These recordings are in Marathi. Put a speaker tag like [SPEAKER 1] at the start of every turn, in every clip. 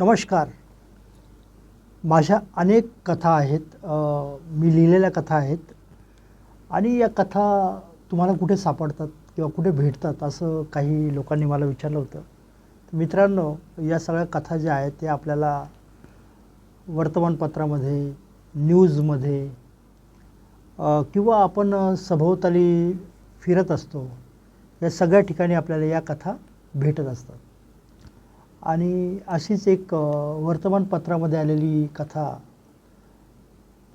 [SPEAKER 1] नमस्कार. माझ्या अनेक कथा आहेत मी लिहिलेल्या कथा आहेत आणि या कथा तुम्हाला कुठे सापडतात किंवा कुठे भेटतात असं काही लोकांनी मला विचारलं होतं. मित्रांनो या सगळ्या कथा ज्या आहेत त्या आपल्याला वर्तमानपत्रामध्ये न्यूजमध्ये किंवा आपण सभोवताली फिरत असतो या सगळ्या ठिकाणी आपल्याला या कथा भेटत असतात. आणि अशीच एक वर्तमानपत्रामध्ये आलेली कथा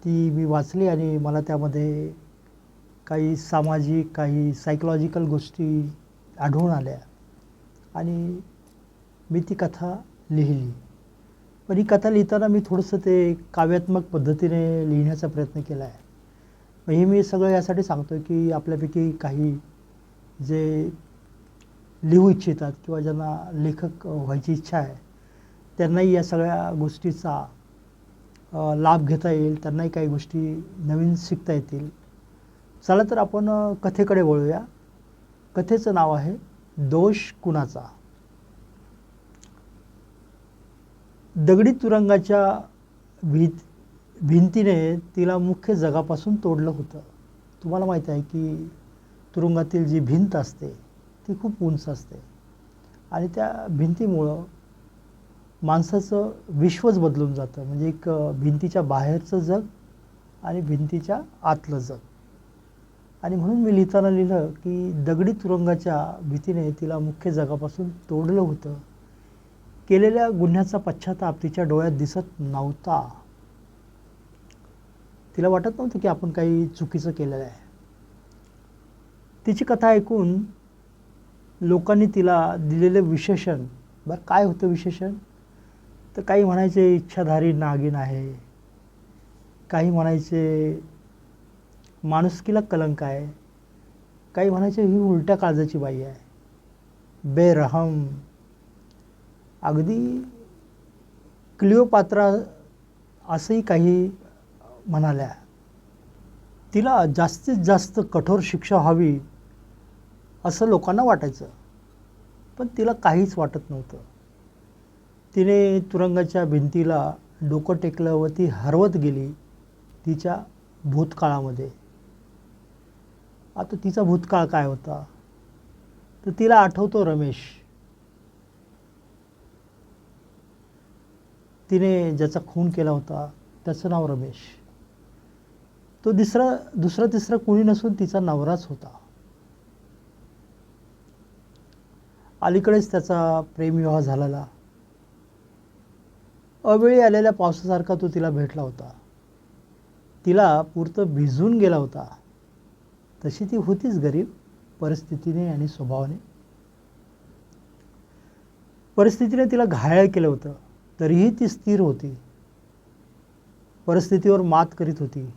[SPEAKER 1] ती मी वाचली आणि मला त्यामध्ये काही सामाजिक काही सायकोलॉजिकल गोष्टी आढळून आल्या. आणि मी ती कथा लिहिली. पण ही कथा लिहिताना मी थोडंसं ते काव्यात्मक पद्धतीने लिहिण्याचा प्रयत्न केला आहे. हे मी सगळं यासाठी सांगतो की आपल्यापैकी काही जे लिहू इच्छितात किंवा ज्यांना लेखक व्हायची इच्छा आहे त्यांनाही या सगळ्या गोष्टीचा लाभ घेता येईल त्यांनाही काही गोष्टी नवीन शिकता येतील. चला तर आपण कथेकडे वळूया. कथेचं नाव आहे दोष कुणाचा? दगडी तुरुंगाच्या भीत भिंतीने तिला मुख्य जगापासून तोडलं होतं. तुम्हाला माहीत आहे की तुरुंगातील जी भिंत असते ती खूप उंच असते. आणि त्या भिंतीमुळं माणसाचं विश्वच बदलून जातं. म्हणजे एक भिंतीच्या बाहेरचं जग आणि भिंतीच्या आतलं जग. आणि म्हणून मी लिहिताना लिहिलं की दगडी तुरुंगाच्या भीतीने तिला मुख्य जगापासून तोडलं होतं. केलेल्या गुन्ह्याचा पश्चाताप तिच्या डोळ्यात दिसत नव्हता. तिला वाटत नव्हतं की आपण काही चुकीचं केलेलं आहे. तिची कथा ऐकून लोकांनी तिला दिलेलं विशेषण बरं काय होतं विशेषण? तर काही म्हणायचे इच्छाधारी नागिन आहे. काही म्हणायचे माणुसकीला कलंक आहे. काही म्हणायचे ही उलट्या काळजाची बाई आहे. बेरहम. अगदी क्लिओपात्रा असंही काही म्हणाल्या. तिला जास्तीत जास्त कठोर शिक्षा व्हावी असं लोकांना वाटायचं. पण तिला काहीच वाटत नव्हतं. तिने तुरंगाच्या भिंतीला डोकं टेकलं व ती हरवत गेली तिच्या भूतकाळामध्ये. आता तिचा भूतकाळ काय होता? तर तिला आठवतो रमेश. तिने ज्याचा खून केला होता त्याचं नाव रमेश. तो दुसरा दुसरा तिसरा कुणी नसून तिचा नवराच होता. अलीकडेच त्याचा प्रेमविवाह झालेला. अवेळी आलेल्या पावसासारखा तो तिला भेटला होता. तिला पुरतं भिजून गेला होता. तशी ती होतीच गरीब परिस्थितीने आणि स्वभावाने. परिस्थितीने तिला घायाळ केलं होतं. तरीही ती स्थिर होती. परिस्थितीवर मात करीत होती.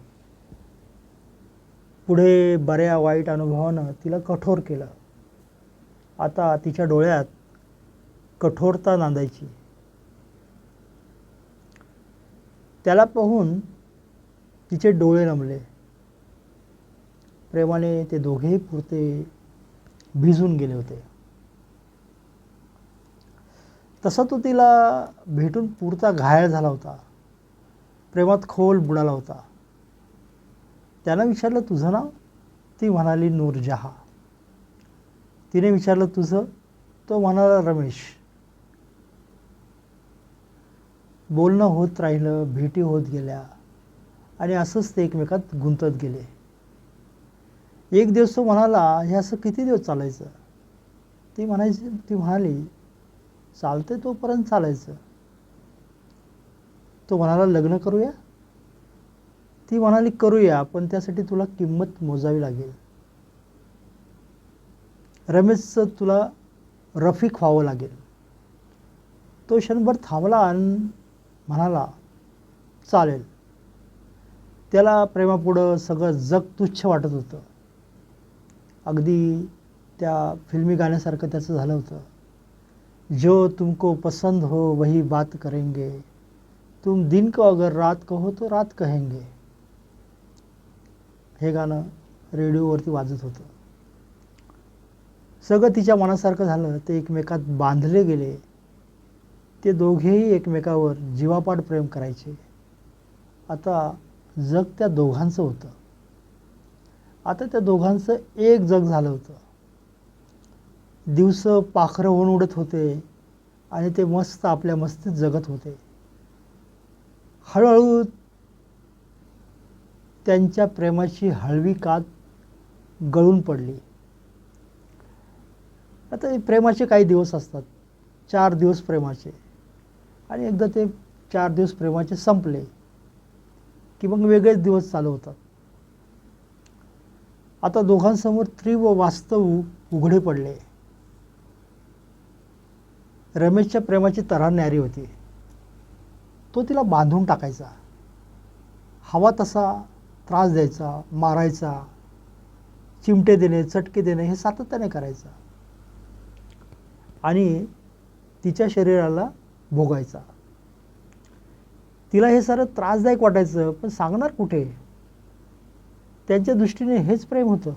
[SPEAKER 1] पुढे बऱ्या वाईट अनुभवानं तिला कठोर केलं. आता तिच्या डोळ्यात कठोरता नांदायची. त्याला पाहून तिचे डोळे नमले प्रेमाने ते दोघेही पुरते भिजून गेले होते. तसा तो तिला भेटून पुरता घायल झाला होता. प्रेमात खोल बुडाला होता. त्यानं विचारलं तुझं नाव? ती म्हणाली नूरजहा. तिने विचारलं तुझं? तो म्हणाला रमेश. बोलणं होत राहिलं भेटी होत गेल्या आणि असंच ते एकमेकात गुंतत गेले. एक दिवस तो म्हणाला हे असं किती दिवस चालायचं? ती म्हणायची ती म्हणाली चालते तोपर्यंत चालायचं. तो म्हणाला लग्न करूया? ती म्हणाली करूया पण त्यासाठी तुला किंमत मोजावी लागेल. रमेशचं तुला रफिक व्हावं लागेल. तो क्षणभर थांबला आणि म्हणाला चालेल. त्याला प्रेमापुढं सगळं जग तुच्छ वाटत होतं. अगदी त्या फिल्मी गाण्यासारखं त्याचं झालं होतं. जो तुमको पसंद हो वही बात करेंगे. तुम दिन को अगर रात कहो तो रात कहेंगे. हे गाणं रेडिओवरती वाजत होतं. सगळं तिच्या मनासारखं झालं ते एकमेकात बांधले गेले. ते दोघेही एकमेकावर जीवापाड प्रेम करायचे. आता जग त्या दोघांचं होतं. आता त्या दोघांचं एक जग झालं होतं. दिवस पाखरं होऊन उडत होते आणि ते मस्त आपल्या मस्तीत जगत होते. हळूहळू त्यांच्या प्रेमाची हळवी कात गळून पडली. आता हे प्रेमाचे काही दिवस असतात. चार दिवस प्रेमाचे. आणि एकदा ते चार दिवस प्रेमाचे संपले की मग वेगळेच दिवस चालू होतात. आता दोघांसमोर तीव्र वास्तव उघडे पडले. रमेशच्या प्रेमाची तऱ्हा न्यारी होती. तो तिला बांधून टाकायचा. हवा तसा त्रास द्यायचा मारायचा चिमटे देणे चटके देणे हे सातत्याने करायचं. आणि तिच्या शरीराला भोगायचा. तिला हे सारं त्रासदायक वाटायचं पण सांगणार कुठे? त्यांच्या दृष्टीने हेच प्रेम होतं.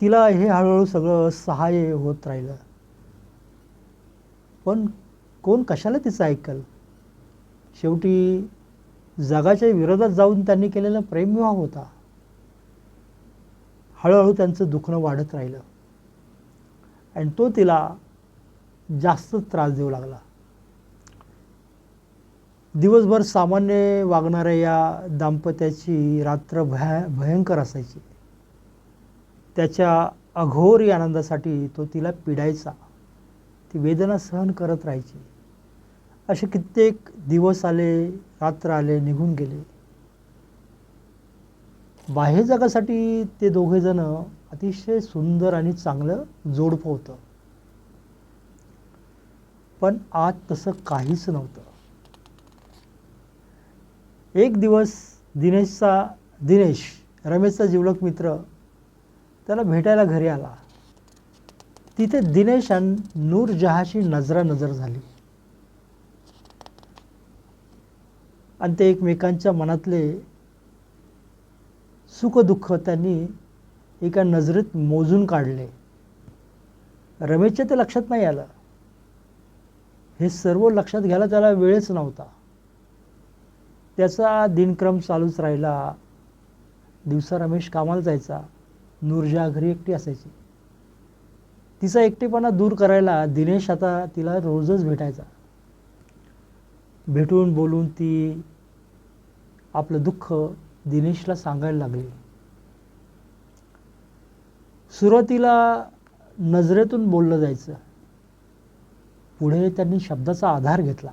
[SPEAKER 1] तिला हे हळूहळू सगळं सहाय्य होत राहिलं. पण कोण कशाला तिचं ऐकल? शेवटी जगाच्या विरोधात जाऊन त्यांनी केलेला प्रेमविवाह होता. हळूहळू त्यांचं दुखणं वाढत राहिलं. आणि तो तिला जास्त त्रास देऊ लागला. दिवसभर सामान्य वागणाऱ्या या दाम्पत्याची रात्र भया भयंकर असायची. त्याच्या अघोरी आनंदासाठी तो तिला पिडायचा. ती वेदना सहन करत राहायची. असे कित्येक दिवस आले रात्र आले निघून गेले. बाह्य जगासाठी ते दोघेजण अतिशय सुंदर आणि चांगलं जोडपं होतं. पण आज तसं काहीच नव्हतं. एक दिवस दिनेशचा दिनेश रमेशचा जिवलक मित्र त्याला भेटायला घरी आला. तिथे दिनेश आणि नूरजहाची नजरानजर झाली. आणि ते एकमेकांच्या मनातले सुखदुःख त्यांनी एका नजरेत मोजून काढले. रमेशच्या ते लक्षात नाही आलं. हे सर्व लक्षात घ्यायला त्याला वेळच नव्हता. त्याचा दिनक्रम चालूच राहिला. दिवसा रमेश कामाला जायचा. नूरजा घरी एकटी असायची. तिचा एकटेपणा दूर करायला दिनेश आता तिला रोजच भेटायचा. भेटून बोलून ती आपलं दुःख दिनेशला सांगायला लागली. सुरुवातीला नजरेतून बोललं जायचं. पुढे त्यांनी शब्दाचा आधार घेतला.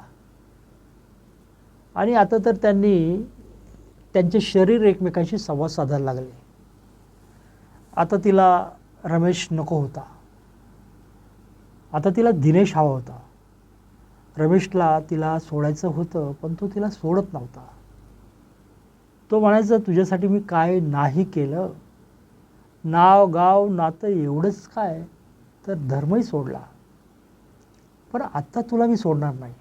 [SPEAKER 1] आणि आता तर त्यांनी त्यांचे शरीर एकमेकांशी संवाद साधायला लागले. आता तिला रमेश नको होता. आता तिला दिनेश हवा होता. रमेशला तिला सोडायचं होतं पण तो तिला सोडत नव्हता. तो म्हणायचा तुझ्यासाठी मी काय नाही केलं? नाव गाव नातं एवढंच काय? तर धर्मही सोडला. पण आत्ता तुला मी सोडणार नाही.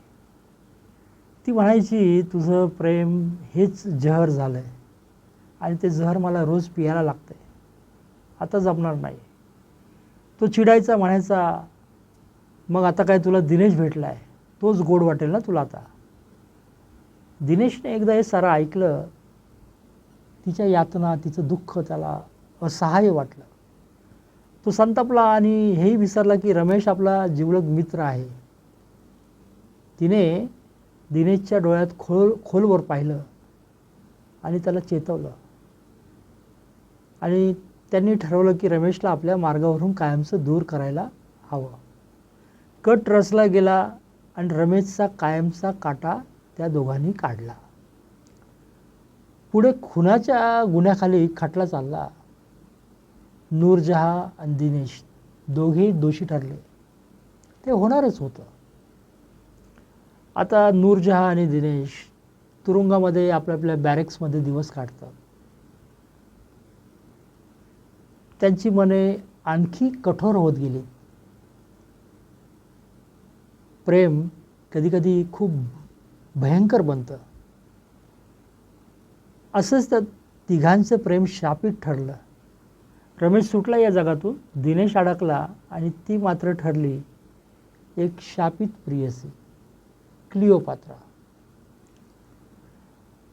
[SPEAKER 1] ती म्हणायची तुझं प्रेम हेच जहर झालं आहे आणि ते जहर मला रोज पियायला लागतं आहे आता जमणार नाही. तो चिडायचा म्हणायचा मग आता काय तुला दिनेश भेटला आहे तोच गोड वाटेल ना तुला आता. दिनेशने एकदा हे सारं ऐकलं तिच्या यातना तिचं दुःख त्याला असहाय्य वाटलं. तो संतापला आणि हेही विसरला की रमेश आपला जिवलग मित्र आहे. तिने दिनेशच्या डोळ्यात खोल खोलवर पाहिलं आणि त्याला चेतवलं. आणि त्यांनी ठरवलं की रमेशला आपल्या मार्गावरून कायमचं दूर करायला हवं. कट रचला गेला आणि रमेशचा कायमचा काटा त्या दोघांनी काढला. पुढे खुनाच्या गुन्ह्याखाली खटला चालला. नूरजहा आणि दिनेश दोघेही दोषी ठरले. ते होणारच होतं. आता नूरजहा आणि दिनेश तुरुंगामध्ये आपल्या आपल्या बॅरेक्समध्ये दिवस काढतात. त्यांची मने आणखी कठोर होत गेली. प्रेम कधीकधी खूप भयंकर बनतं. असंच त्या तिघांचं प्रेम शापित ठरलं. रमेश सुटला या जगातून दिनेश अडकला आणि ती मात्र ठरली एक शापित प्रियसी क्लिओपात्रा.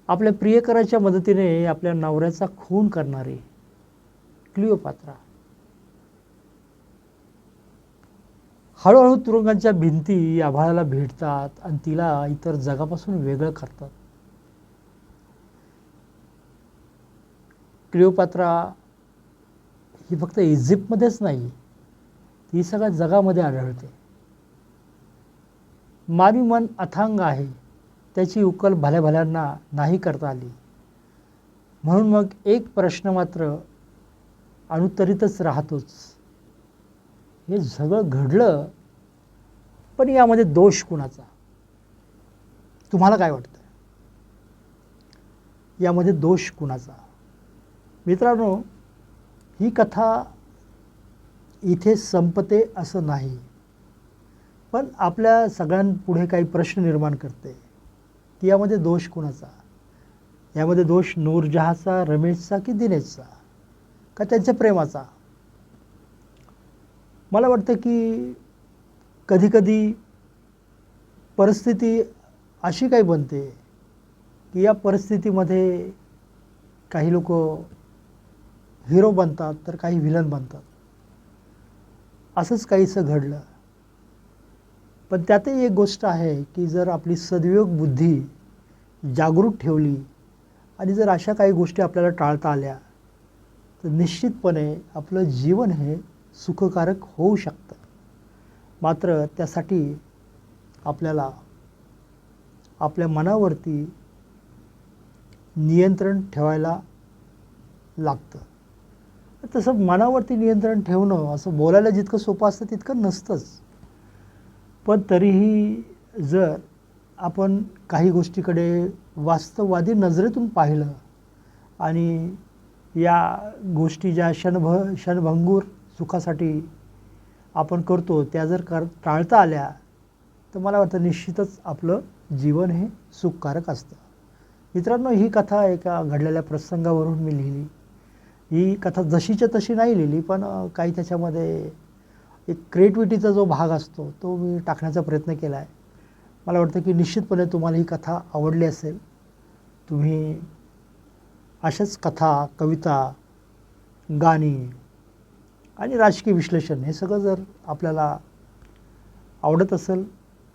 [SPEAKER 1] आपल्या प्रियकराच्या मदतीने आपल्या नवऱ्याचा खून करणारी क्लिओपात्रा. हळूहळू तुरुंगांच्या भिंती आभाळाला भेटतात आणि तिला इतर जगापासून वेगळं करतात. क्लिओपात्रा ही फक्त इजिप्तमध्येच नाही ती सगळ्या जगामध्ये आढळते. मानवी मन अथांग आहे त्याची उकल भल्या भल्यांना नाही करता आली. म्हणून मग एक प्रश्न मात्र अनुत्तरितच राहतोच. हे सगळं घडलं पण यामध्ये दोष कुणाचा? तुम्हाला काय वाटतं? यामध्ये दोष कुणाचा? मित्रांनो ही कथा इथे संपते असं नाही. पण आपल्या सगळ्यांपुढे काही प्रश्न निर्माण करते. की यामध्ये दोष कुणाचा? यामध्ये दोष नूरजहाचा रमेशचा की दिनेशचा? का त्यांच्या प्रेमाचा? मला वाटतं की कधीकधी परिस्थिती अशी काही बनते की या परिस्थितीमध्ये काही लोक हिरो बनतात तर काही विलन बनतात. असंच काहीसं घडलं. पण त्यातही एक गोष्ट आहे की जर आपली सदयोग बुद्धी जागरूक ठेवली आणि जर अशा काही गोष्टी आपल्याला टाळता आल्या तर निश्चितपणे आपलं जीवन हे सुखकारक होऊ शकतं. मात्र त्यासाठी आपल्याला आपल्या मनावरती नियंत्रण ठेवायला लागतं. तसं मनावरती नियंत्रण ठेवणं असं बोलायला जितकं सोपं असतं तितकं नसतंच. पण तरीही जर आपण काही गोष्टीकडे वास्तववादी नजरेतून पाहिलं आणि या गोष्टी ज्या क्षणभ क्षणभंगूर सुखासाठी आपण करतो त्या जर कर टाळता आल्या तर मला वाटतं निश्चितच आपलं जीवन हे सुखकारक असतं. मित्रांनो ही कथा एका घडलेल्या प्रसंगावरून मी लिहिली. ही कथा जशीच्या तशी नाही लिहिली पण काही त्याच्यामध्ये एक क्रिएटिव्हिटीचा जो भाग असतो तो मी टाकण्याचा प्रयत्न केला आहे मला वाटतं की निश्चितपणे तुम्हाला ही कथा आवडली असेल. तुम्ही अशाच कथा कविता गाणी आणि राजकीय विश्लेषण हे सगळं जर आपल्याला आवडत असेल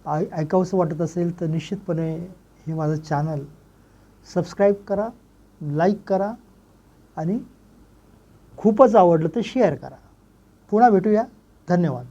[SPEAKER 1] ऐ ऐकावंसं वाटत असेल तर निश्चितपणे हे माझं चॅनल सबस्क्राईब करा लाईक करा आणि खूपच आवडलं तर शेअर करा. पुन्हा भेटूया. धन्यवाद.